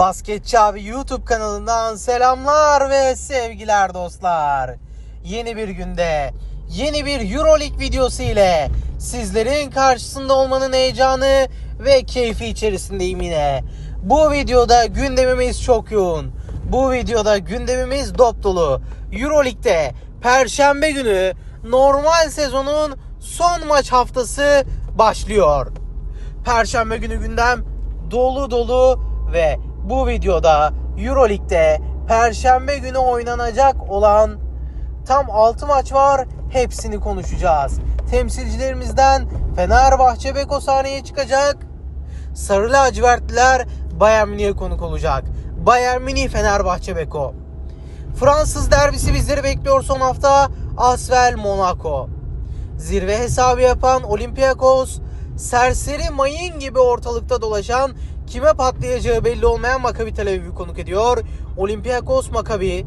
Basketçi abi YouTube kanalından selamlar ve sevgiler dostlar. Yeni bir günde, yeni bir Euroleague videosu ile sizlerin karşısında olmanın heyecanı ve keyfi içerisindeyim yine. Bu videoda gündemimiz çok yoğun. Bu videoda gündemimiz dop dolu. Euroleague'de Perşembe günü normal sezonun son maç haftası başlıyor. Perşembe günü gündem dolu dolu ve bu videoda Euroleague'de Perşembe günü oynanacak olan tam 6 maç var. Hepsini konuşacağız. Temsilcilerimizden Fenerbahçe Beko sahneye çıkacak. Sarı lacivertliler Bayern Münih'e konuk olacak. Bayern Münih Fenerbahçe Beko. Fransız derbisi bizleri bekliyor son hafta. Asvel Monaco. Zirve hesabı yapan Olympiakos, serseri mayın gibi ortalıkta dolaşan, kime patlayacağı belli olmayan Maccabi Tel Aviv'i konuk ediyor. Olympiakos Maccabi.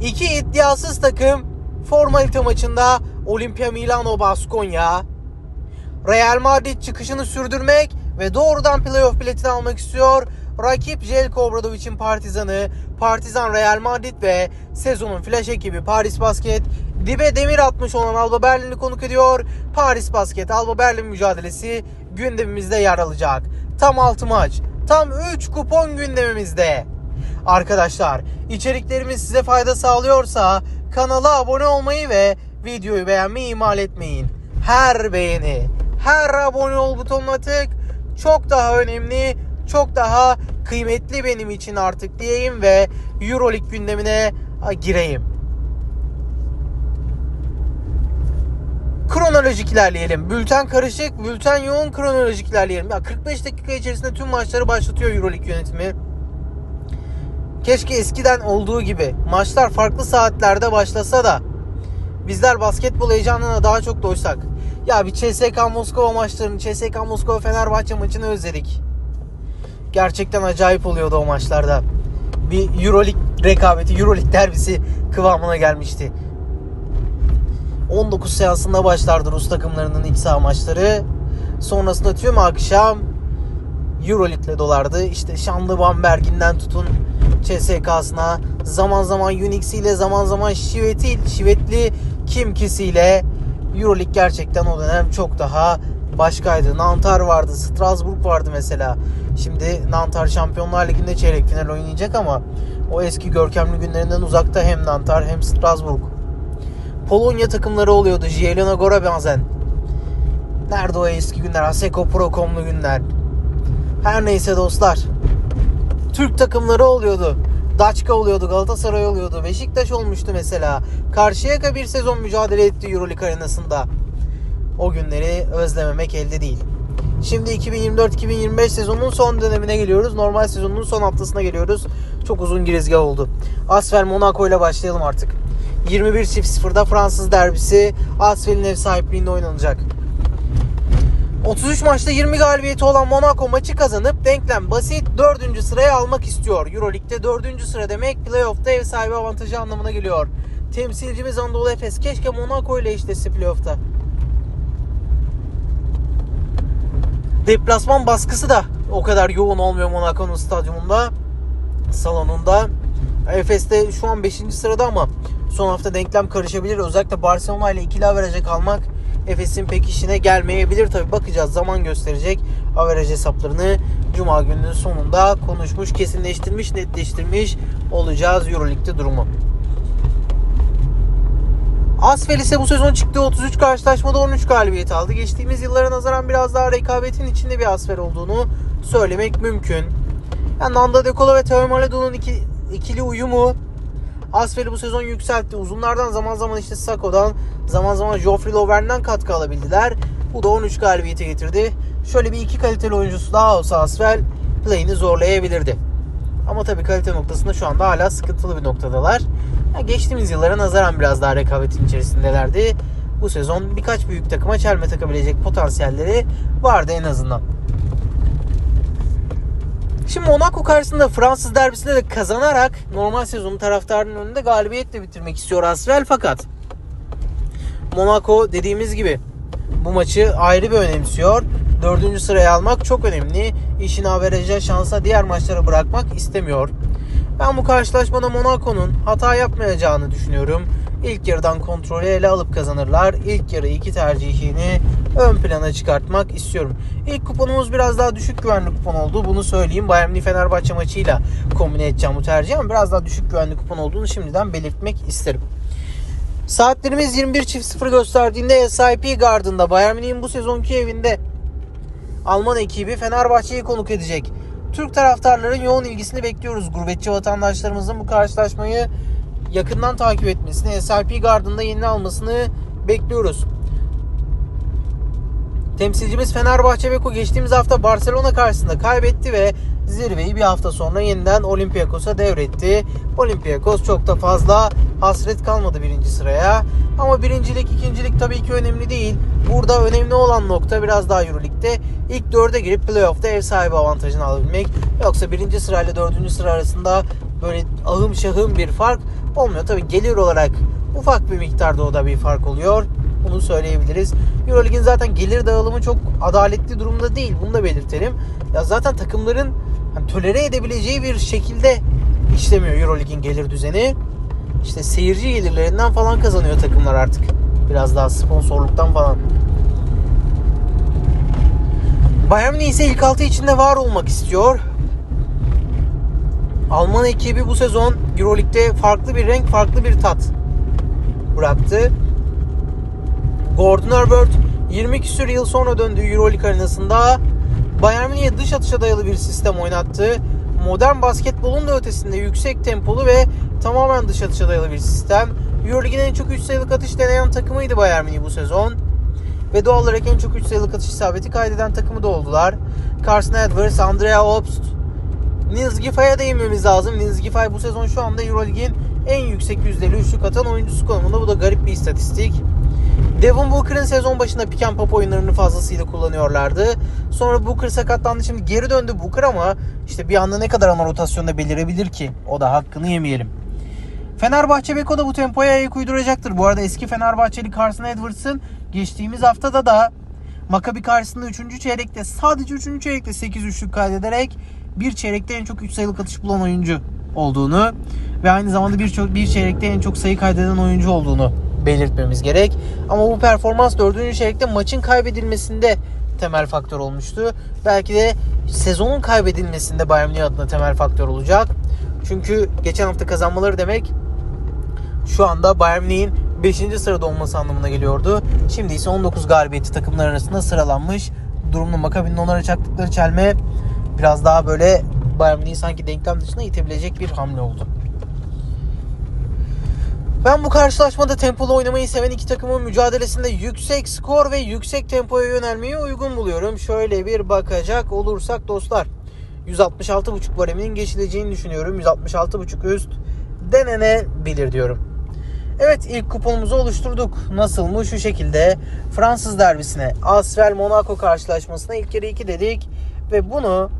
İki iddiasız takım formalite maçında Olimpia Milano Baskonya. Real Madrid çıkışını sürdürmek ve doğrudan playoff biletini almak istiyor. Rakip Jelko Obradovic'in Partizan'ı, Partizan Real Madrid ve sezonun flash ekibi Paris Basket dibe demir atmış olan Alba Berlin'i konuk ediyor. Paris Basket Alba Berlin mücadelesi gündemimizde yer alacak. Tam 6 maç, tam 3 kupon gündemimizde. Arkadaşlar içeriklerimiz size fayda sağlıyorsa kanala abone olmayı ve videoyu beğenmeyi ihmal etmeyin. Her beğeni, her abone ol butonuna tık çok daha önemli, çok daha kıymetli benim için artık diyeyim ve Euroleague gündemine gireyim. Kronolojik ilerleyelim. Bülten karışık, bülten yoğun kronolojik ilerleyelim. Ya 45 dakika içerisinde tüm maçları başlatıyor Euroleague yönetimi. Keşke eskiden olduğu gibi maçlar farklı saatlerde başlasa da bizler basketbol heyecanına daha çok doysak. Ya bir CSK Moskova maçlarını, CSK Moskova Fenerbahçe maçını özledik. Gerçekten acayip oluyordu o maçlarda. Bir Euroleague rekabeti, Euroleague derbisi kıvamına gelmişti. 19 seansında başlardı Rus takımlarının iç saha maçları. Sonrasında tüm akşam Euroleague'le dolardı. İşte Şanlı Bamberg'inden tutun CSK'sına zaman zaman Unix'iyle zaman zaman Şivet'i, Şivetli Kimkisi'yle Euroleague gerçekten o dönem çok daha başkaydı. Nantar vardı, Strasbourg vardı mesela. Şimdi Nantar Şampiyonlar Ligi'nde çeyrek final oynayacak ama o eski görkemli günlerinden uzakta hem Nantar hem Strasbourg. Polonya takımları oluyordu. Zielona Gora bazen. Nerede o eski günler? Aseko Prokomlu günler. Her neyse dostlar. Türk takımları oluyordu. Daçka oluyordu, Galatasaray oluyordu, Beşiktaş olmuştu mesela. Karşıyaka bir sezon mücadele etti Euroleague arenasında. O günleri özlememek elde değil. Şimdi 2024-2025 sezonunun son dönemine geliyoruz. Normal sezonun son haftasına geliyoruz. Çok uzun girizgah oldu. Asfer Monaco ile başlayalım artık. 21.00'da Fransız derbisi Asfel'in ev sahipliğinde oynanacak. 33 maçta 20 galibiyeti olan Monaco maçı kazanıp denklem basit 4. sıraya almak istiyor. Euroleague'de 4. sıra demek playoff'ta ev sahibi avantajı anlamına geliyor. Temsilcimiz Anadolu Efes keşke Monaco ile eşleşse playoff'ta. Deplasman baskısı da o kadar yoğun olmuyor Monaco'nun stadyumunda, salonunda. Efes'te şu an 5. sırada ama son hafta denklem karışabilir. Özellikle Barcelona ile ikili averajı kalmak Efes'in pek işine gelmeyebilir. Tabi bakacağız zaman gösterecek. Averaj hesaplarını Cuma gününün sonunda konuşmuş, kesinleştirmiş, netleştirmiş olacağız Euroleague'de durumu. Asfel ise bu sezon çıktığı 33 karşılaşmada 13 galibiyet aldı. Geçtiğimiz yıllara nazaran biraz daha rekabetin içinde bir Asfel olduğunu söylemek mümkün. Yani Nanda De Colo ve Teo Maledo'nun iki, ikili uyumu Asfel'i bu sezon yükseltti. Uzunlardan zaman zaman işte Sako'dan zaman zaman Geoffrey Lauvern'den katkı alabildiler. Bu da 13 galibiyete getirdi. Şöyle bir iki kaliteli oyuncusu daha olsa Asfel play'ini zorlayabilirdi. Ama tabii kalite noktasında şu anda hala sıkıntılı bir noktadalar. Yani geçtiğimiz yıllara nazaran biraz daha rekabetin içerisindelerdi. Bu sezon birkaç büyük takıma çelme takabilecek potansiyelleri vardı en azından. Şimdi Monaco karşısında Fransız derbisinde de kazanarak normal sezonu taraftarının önünde galibiyetle bitirmek istiyor Asvel fakat Monaco dediğimiz gibi bu maçı ayrı bir önemsiyor. dördüncü sıraya almak çok önemli. İşini averaja şansa diğer maçlara bırakmak istemiyor. Ben bu karşılaşmada Monaco'nun hata yapmayacağını düşünüyorum. İlk yarıdan kontrolü ele alıp kazanırlar. İlk yarı iki tercihini ön plana çıkartmak istiyorum. İlk kuponumuz biraz daha düşük güvenli kupon oldu. Bunu söyleyeyim. Bayern Münih Fenerbahçe maçıyla kombine edeceğim bu tercihi ama biraz daha düşük güvenli kupon olduğunu şimdiden belirtmek isterim. Saatlerimiz 21.00 gösterdiğinde SIP Garden'da Bayern Münih'in bu sezonki evinde Alman ekibi Fenerbahçe'yi konuk edecek. Türk taraftarların yoğun ilgisini bekliyoruz. Gurbetçi vatandaşlarımızın bu karşılaşmayı yakından takip etmesini, SIP Garden'da yeni almasını bekliyoruz. Temsilcimiz Fenerbahçe Beko geçtiğimiz hafta Barcelona karşısında kaybetti ve zirveyi bir hafta sonra yeniden Olympiakos'a devretti. Olympiakos çok da fazla hasret kalmadı birinci sıraya. Ama birincilik, ikincilik tabii ki önemli değil. Burada önemli olan nokta biraz daha Euroleague'de ilk dörde girip playoff'ta ev sahibi avantajını alabilmek. Yoksa birinci sırayla dördüncü sıra arasında böyle ahım şahım bir fark olmuyor. Tabii gelir olarak ufak bir miktarda o da bir fark oluyor. Bunu söyleyebiliriz. Euroleague'in zaten gelir dağılımı çok adaletli durumda değil. Bunu da belirtelim. Ya zaten takımların hani tolere edebileceği bir şekilde işlemiyor Euroleague'in gelir düzeni. İşte seyirci gelirlerinden falan kazanıyor takımlar artık. Biraz daha sponsorluktan falan. Bayern Münih ise ilk altı içinde var olmak istiyor. Alman ekibi bu sezon Euroleague'de farklı bir renk, farklı bir tat bıraktı. Gordon Herbert 20 küsur yıl sonra döndüğü Euroleague arenasında Bayern Münih'e dış atışa dayalı bir sistem oynattı. Modern basketbolun da ötesinde yüksek tempolu ve tamamen dış atışa dayalı bir sistem. Euroleague'in en çok 3 sayılık atış deneyen takımıydı Bayern Münih bu sezon. Ve doğal olarak en çok 3 sayılık atış isabeti kaydeden takımı da oldular. Carson Edwards, Andrea Obst, Nils Giffey'e değinmemiz lazım. Nils Giffey bu sezon şu anda Euroleague'in en yüksek yüzdeli üçlük atan oyuncusu konumunda. Bu da garip bir istatistik. Devon Booker'ın sezon başında pick and pop oyunlarını fazlasıyla kullanıyorlardı. Sonra Booker sakatlandı. Şimdi geri döndü Booker ama işte bir anda ne kadar ana rotasyonda belirebilir ki? O da hakkını yemeyelim. Fenerbahçe Beko da bu tempoya ayak uyduracaktır. Bu arada eski Fenerbahçeli Carson Edwards'ın geçtiğimiz haftada da Maccabi karşısında 3. çeyrekte sadece 3. çeyrekte 8 üçlük kaydederek bir çeyrekte en çok 3 sayılık atış bulan oyuncu olduğunu ve aynı zamanda bir, bir çeyrekte en çok sayı kaydeden oyuncu olduğunu belirtmemiz gerek. Ama bu performans 4. çeyrekte maçın kaybedilmesinde temel faktör olmuştu. Belki de sezonun kaybedilmesinde Bayern Münih adına temel faktör olacak. Çünkü geçen hafta kazanmaları demek şu anda Bayern Münih'in 5. sırada olması anlamına geliyordu. Şimdi ise 19 galibiyeti takımlar arasında sıralanmış durumda. Maccabi'nin onlara çaktıkları çelme biraz daha böyle Bayern Münih'i sanki denklem dışına itebilecek bir hamle oldu. Ben bu karşılaşmada tempolu oynamayı seven iki takımın mücadelesinde yüksek skor ve yüksek tempoya yönelmeyi uygun buluyorum. Şöyle bir bakacak olursak dostlar. 166.5 bareminin geçileceğini düşünüyorum. 166.5 üst denenebilir diyorum. Evet ilk kuponumuzu oluşturduk. Nasıl mı? Şu şekilde Fransız derbisine Asvel Monaco karşılaşmasına ilk kere 2 dedik. Ve bunu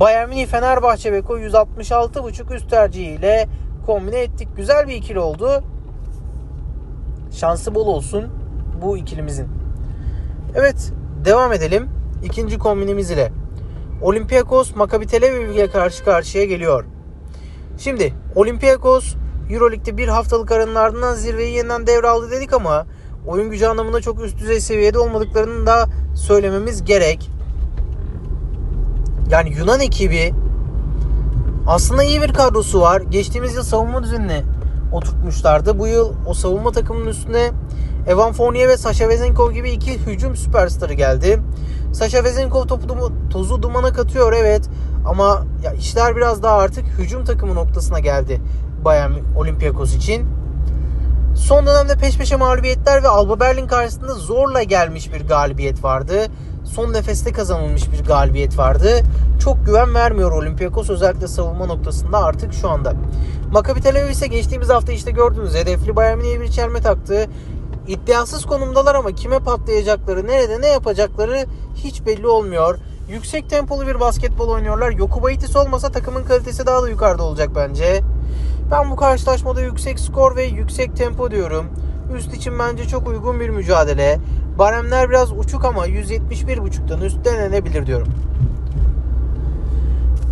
Bayern Münih Fenerbahçe Beko 166.5 üst tercihiyle kombine ettik. Güzel bir ikili oldu. Şansı bol olsun bu ikilimizin. Evet devam edelim. İkinci kombinimiz ile. Olympiakos Maccabi Tel Aviv ile karşı karşıya geliyor. Şimdi Olympiakos Euroleague'de bir haftalık aranın ardından zirveyi yeniden devraldı dedik ama oyun gücü anlamında çok üst düzey seviyede olmadıklarını da söylememiz gerek. Yani Yunan ekibi aslında iyi bir kadrosu var. Geçtiğimiz yıl savunma düzenini oturtmuşlardı. Bu yıl o savunma takımının üstüne Evan Fournier ve Sasha Vezenkov gibi iki hücum süperstarı geldi. Sasha Vezenkov topu dum- tozu dumana katıyor evet ama ya işler biraz daha artık hücum takımı noktasına geldi Bayern Olympiakos için. Son dönemde peş peşe mağlubiyetler ve Alba Berlin karşısında zorla gelmiş bir galibiyet vardı. Son nefeste kazanılmış bir galibiyet vardı. Çok güven vermiyor Olympiakos özellikle savunma noktasında artık şu anda. Maccabi Tel Aviv ise geçtiğimiz hafta işte gördünüz hedefli Bayern Münih'e bir çelme taktı. İddiasız konumdalar ama kime patlayacakları, nerede ne yapacakları hiç belli olmuyor. Yüksek tempolu bir basketbol oynuyorlar. Yokubaitis olmasa takımın kalitesi daha da yukarıda olacak bence. Ben bu karşılaşmada yüksek skor ve yüksek tempo diyorum. Üst için bence çok uygun bir mücadele. Baremler biraz uçuk ama 171.5'tan üst denenebilir diyorum.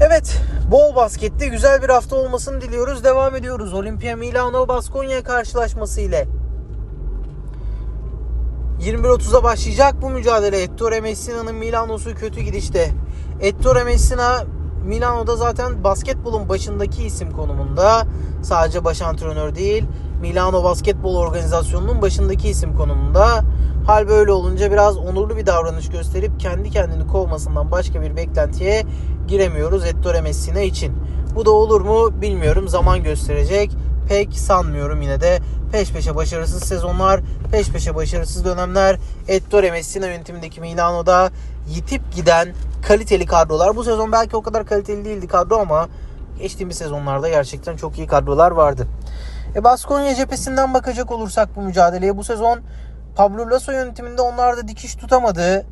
Evet, bol baskette güzel bir hafta olmasını diliyoruz. Devam ediyoruz. Olimpia Milano Baskonya karşılaşması ile 21.30'a başlayacak bu mücadele. Ettore Messina'nın Milano'su kötü gidişte. Ettore Messina Milano'da zaten basketbolun başındaki isim konumunda. Sadece baş antrenör değil, Milano Basketbol Organizasyonu'nun başındaki isim konumunda. Hal böyle olunca biraz onurlu bir davranış gösterip kendi kendini kovmasından başka bir beklentiye giremiyoruz Ettore Messina için. Bu da olur mu bilmiyorum. Zaman gösterecek. Pek sanmıyorum yine de. Peş peşe başarısız sezonlar, peş peşe başarısız dönemler. Ettore Messina yönetimindeki Milano'da yitip giden kaliteli kadrolar. Bu sezon belki o kadar kaliteli değildi kadro ama geçtiğimiz sezonlarda gerçekten çok iyi kadrolar vardı. E Baskonya cephesinden bakacak olursak bu mücadeleye bu sezon Pablo Lasso yönetiminde onlar da dikiş tutamadı.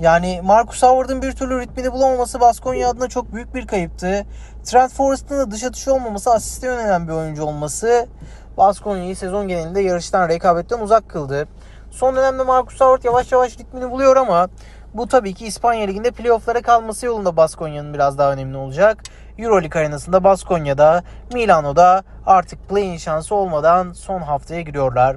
Yani Marcus Howard'ın bir türlü ritmini bulamaması Baskonya adına çok büyük bir kayıptı. Trent Forrest'ın da dış atışı olmaması, asiste yönelen bir oyuncu olması Baskonya'yı sezon genelinde yarıştan, rekabetten uzak kıldı. Son dönemde Marcus Howard yavaş yavaş ritmini buluyor ama bu tabii ki İspanya Ligi'nde playoff'lara kalması yolunda Baskonya'nın biraz daha önemli olacak. Euroleague arenasında Baskonya'da, Milano'da artık play-in şansı olmadan son haftaya giriyorlar.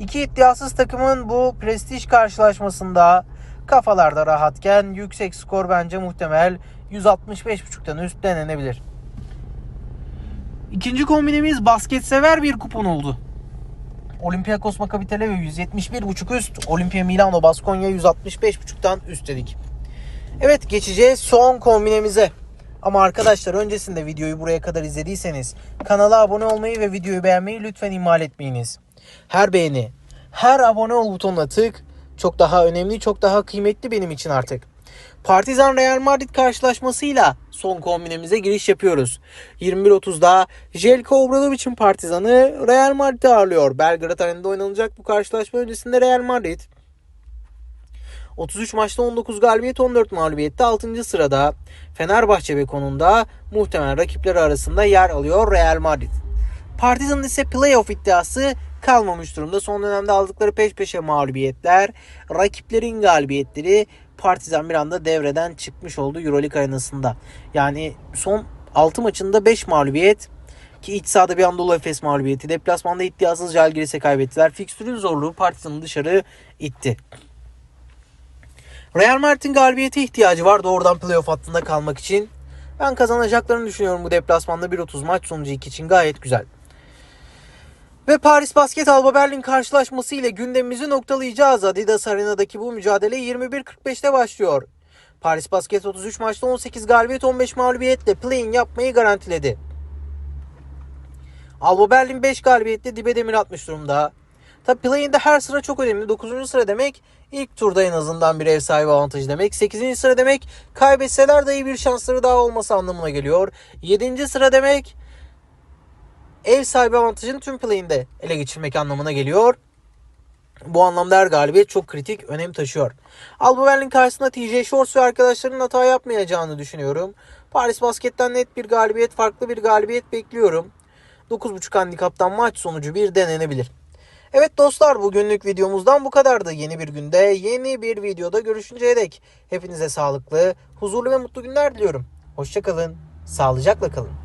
İki iddiasız takımın bu prestij karşılaşmasında kafalarda rahatken yüksek skor bence muhtemel 165.5'tan üst denenebilir. İkinci kombinemiz basket sever bir kupon oldu. Olympiakos Maccabi Tel Aviv 171.5 üst, Olimpia Milano Baskonya 165.5'tan üst dedik. Evet geçeceğiz son kombinemize. Ama arkadaşlar öncesinde videoyu buraya kadar izlediyseniz kanala abone olmayı ve videoyu beğenmeyi lütfen ihmal etmeyiniz. Her beğeni, her abone ol butonuna tık çok daha önemli, çok daha kıymetli benim için artık. Partizan Real Madrid karşılaşmasıyla son kombinemize giriş yapıyoruz. 21.30'da Jelko Obradovic'in Partizan'ı Real Madrid'i ağırlıyor. Belgrad Arena'da oynanacak bu karşılaşma öncesinde Real Madrid 33 maçta 19 galibiyet 14 mağlubiyette 6. sırada Fenerbahçe ve konunda muhtemelen rakipleri arasında yer alıyor Real Madrid. Partizan'ın ise playoff iddiası kalmamış durumda. Son dönemde aldıkları peş peşe mağlubiyetler, rakiplerin galibiyetleri Partizan bir anda devreden çıkmış oldu Euroleague arenasında. Yani son 6 maçında 5 mağlubiyet ki iç sahada bir Anadolu Efes mağlubiyeti. Deplasmanda iddiasız Jalgiris'e kaybettiler. Fikstürün zorluğu Partizan'ı dışarı itti. Real Madrid'in galibiyete ihtiyacı var doğrudan playoff hattında kalmak için. Ben kazanacaklarını düşünüyorum bu deplasmanda 1.30 maç sonucu 2 için gayet güzel. Ve Paris Basket Alba Berlin karşılaşması ile gündemimizi noktalayacağız. Adidas Arena'daki bu mücadele 21.45'te başlıyor. Paris Basket 33 maçta 18 galibiyet 15 mağlubiyetle play-in yapmayı garantiledi. Alba Berlin 5 galibiyetle dibe demir atmış durumda. Tabi play-in'de her sıra çok önemli. 9. sıra demek ilk turda en azından bir ev sahibi avantajı demek. 8. sıra demek kaybetseler dahi bir şansları daha olması anlamına geliyor. 7. sıra demek ev sahibi avantajını tüm play'inde ele geçirmek anlamına geliyor. Bu anlamda her galibiyet çok kritik önem taşıyor. Alba Berlin karşısında TJ Shorts ve arkadaşlarının hata yapmayacağını düşünüyorum. Paris Basket'ten net bir galibiyet, farklı bir galibiyet bekliyorum. 9.5 handikaptan maç sonucu bir denenebilir. Evet dostlar bugünlük videomuzdan bu kadardı. Yeni bir günde yeni bir videoda görüşünceye dek hepinize sağlıklı, huzurlu ve mutlu günler diliyorum. Hoşçakalın, sağlıcakla kalın.